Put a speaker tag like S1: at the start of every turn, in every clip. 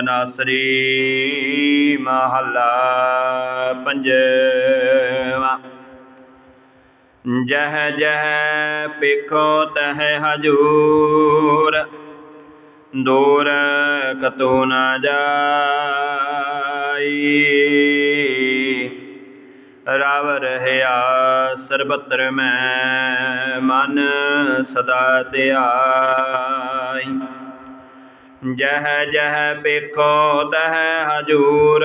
S1: ਤਨਾਸਰੀ ਮਹੱਲਾ ਪੰਜਵਾ। ਜਹ ਜਹ ਪੇਖੋ ਤਹ ਹਜੂਰ, ਦੂਰ ਕਤੋ ਨਾ ਜਾਈ। ਰਵ ਰਹਿਆ ਸਰਬਤਰ ਮੈਂ ਮਨ ਸਦਾ ਧਿਆਈ। ਜਹ ਜਹ ਪੇਖੋ ਤਹ ਹਜੂਰ,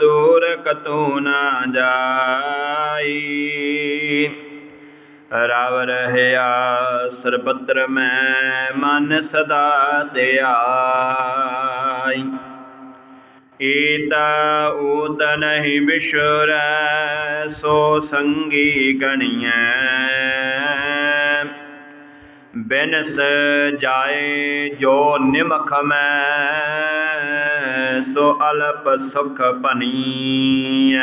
S1: ਦੂਰ ਕਤੂ ਨਾ ਜਾਈ। ਰਾਵ ਰਹਿਆ ਸਰਬਤਰ ਮੈਂ ਮਨ ਸਦਾ ਧਿਆਈ ਈਤਾ ਊਤ ਨਹੀਂ ਵਿਸ਼ਰੈ, ਸੋ ਸੰਗੀ ਗਣੀਐ। ਬਿਨਸ ਜਾਏ, ਜੋ ਨਿਮਖ ਮੈਂ, ਸੋ ਅਲਪ ਸੁਖ ਭਨੀਐ।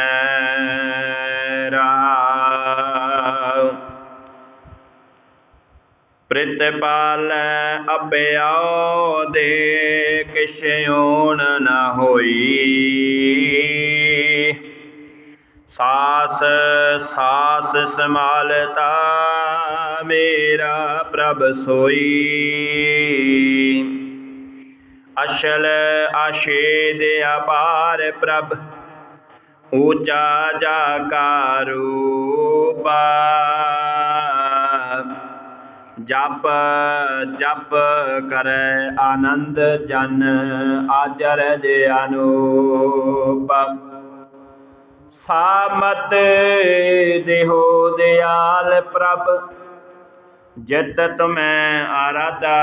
S1: ਰਾਮ ਪ੍ਰਿਤਪਾਲੈ ਅਭਿਆਉ ਦੇ ਕਿਛ ਓਣ ਨ ਹੋਈ। ਸਾਸ ਸਾਸ ਸਮਾਲਤਾ ਮੇਰਾ ਪ੍ਰਭ ਸੋਈ। ਅਸ਼ਲ ਦੇ ਅਪਾਰ ਪ੍ਰਭ, ਊਚਾ ਜਾ ਕਾ ਜਪ ਜਪ ਕਰੈ ਆਨੰਦ ਜਨ ਆਜਰ ਜੇ ਅਨੂਪ। ਸਾਮਤ ਦੇਹੋ ਦਿਆਲ ਪ੍ਰਭ, ਜਿਤ ਤੁਮੈ ਆਰਾਧਾ।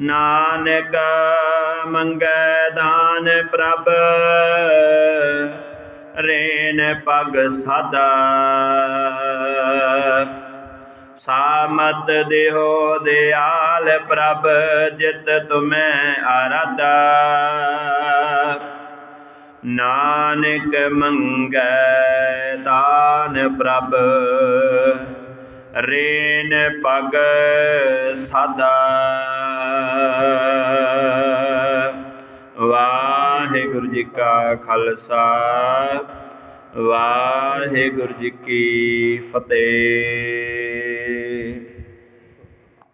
S1: ਨਾਨਕ ਮੰਗੈ ਦਾਨ ਪ੍ਰਭ, ਰੇਨ ਪਗ ਸਦਾ। ਸਾਮਤ ਦੇਹੋ ਦਿਆਲ ਪ੍ਰਭ, ਜਿਤ ਤੁਮੈ ਆਰਾਧਾ। ਨਾਨਕ ਮੰਗੈ ਦਾਨ ਪ੍ਰਭ, ਰੇਨ ਪਗ ਸਦਾ। ਵਾਹਿਗੁਰੂ ਜੀ ਕਾ ਖਾਲਸਾ, ਵਾਹਿਗੁਰੂ ਜੀ ਕੀ ਫਤਿਹ।